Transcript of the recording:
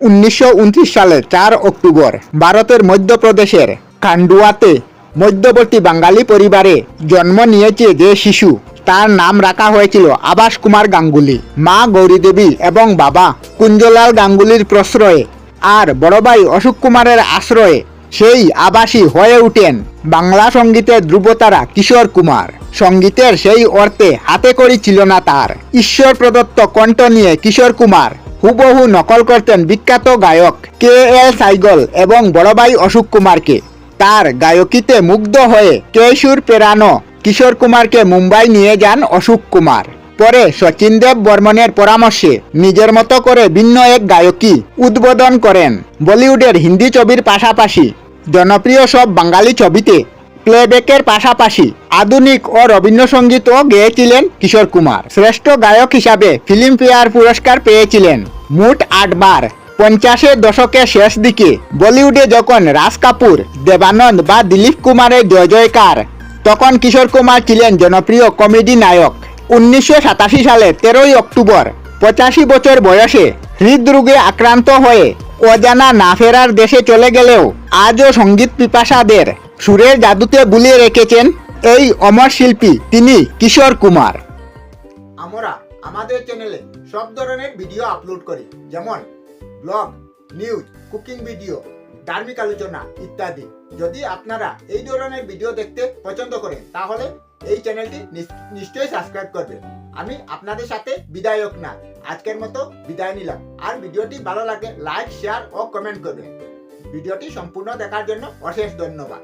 উনিশশো সালের চার অক্টোবর ভারতের মধ্যপ্রদেশের খান্ডুয়াতে মধ্যবর্তী বাঙালি পরিবারে জন্ম নিয়েছে যে শিশু, তার নাম রাখা হয়েছিল আবাস কুমার গাঙ্গুলি। মা গৌরী দেবী এবং বাবা কুঞ্জলাল গাঙ্গুলির প্রশ্রয়ে আর বড় ভাই অশোক কুমারের আশ্রয়ে সেই আবাসী হয়ে উঠেন বাংলা সঙ্গীতের ধ্রুবতারা কিশোর কুমার। সঙ্গীতের সেই অর্থে হাতে করি ছিল না তার। ঈশ্বর প্রদত্ত কণ্ঠ নিয়ে কিশোর কুমার হুবহু নকল করতেন বিখ্যাত গায়ক কে এল সাইগল এবং বড় ভাই অশোক কুমারকে। তার গায়কিতে মুগ্ধ হয়ে কেশুর পেরানো কিশোর কুমারকে মুম্বাই নিয়ে যান অশোক কুমার। পরে শচীন দেব বর্মনের পরামর্শে নিজের মতো করে ভিন্ন এক গায়কী উদ্বোধন করেন বলিউডের হিন্দি ছবির পাশাপাশি। জনপ্রিয় সব বাঙালি ছবিতে প্লেব্যাকের পাশাপাশি আধুনিক ও রবীন্দ্রসঙ্গীতও গেয়েছিলেন কিশোর কুমার। শ্রেষ্ঠ গায়ক হিসাবে ফিল্মফেয়ার পুরস্কার পেয়েছিলেন মোট আটবার পঞ্চাশের দশকের শেষ দিকে বলিউডে যখন রাজ কাপুর, দেবানন্দ বা দিলীপ কুমারের জয় জয়কার, তখন কিশোর কুমার ছিলেন জনপ্রিয় কমেডি নায়ক। উনিশশো সালের তেরোই অক্টোবর, পঁচাশি বছর বয়সে হৃদরোগে আক্রান্ত হয়ে অজানা না ফেরার দেশে চলে গেলেও আজও সংগীত পিপাসাদের সুরের জাদুতে বুলিয়ে রেখেছেন এই অমর শিল্পী, তিনি কিশোর কুমার। আমরা আমাদের চ্যানেলে সব ধরনের ভিডিও আপলোড করি, যেমন ব্লগ নিউজ কুকিং ভিডিও ধার্মিক আলোচনা ইত্যাদি। যদি আপনারা এই ধরনের ভিডিও দেখতে পছন্দ করেন, তাহলে এই চ্যানেলটি নিশ্চয়ই সাবস্ক্রাইব করবেন আমি আপনাদের সাথে বিদায়ক না, আজকের মতো বিদায় নিলাম। আর ভিডিওটি ভালো লাগে লাইক শেয়ার ও কমেন্ট করবেন। ভিডিওটি সম্পূর্ণ দেখার জন্য অশেষ ধন্যবাদ।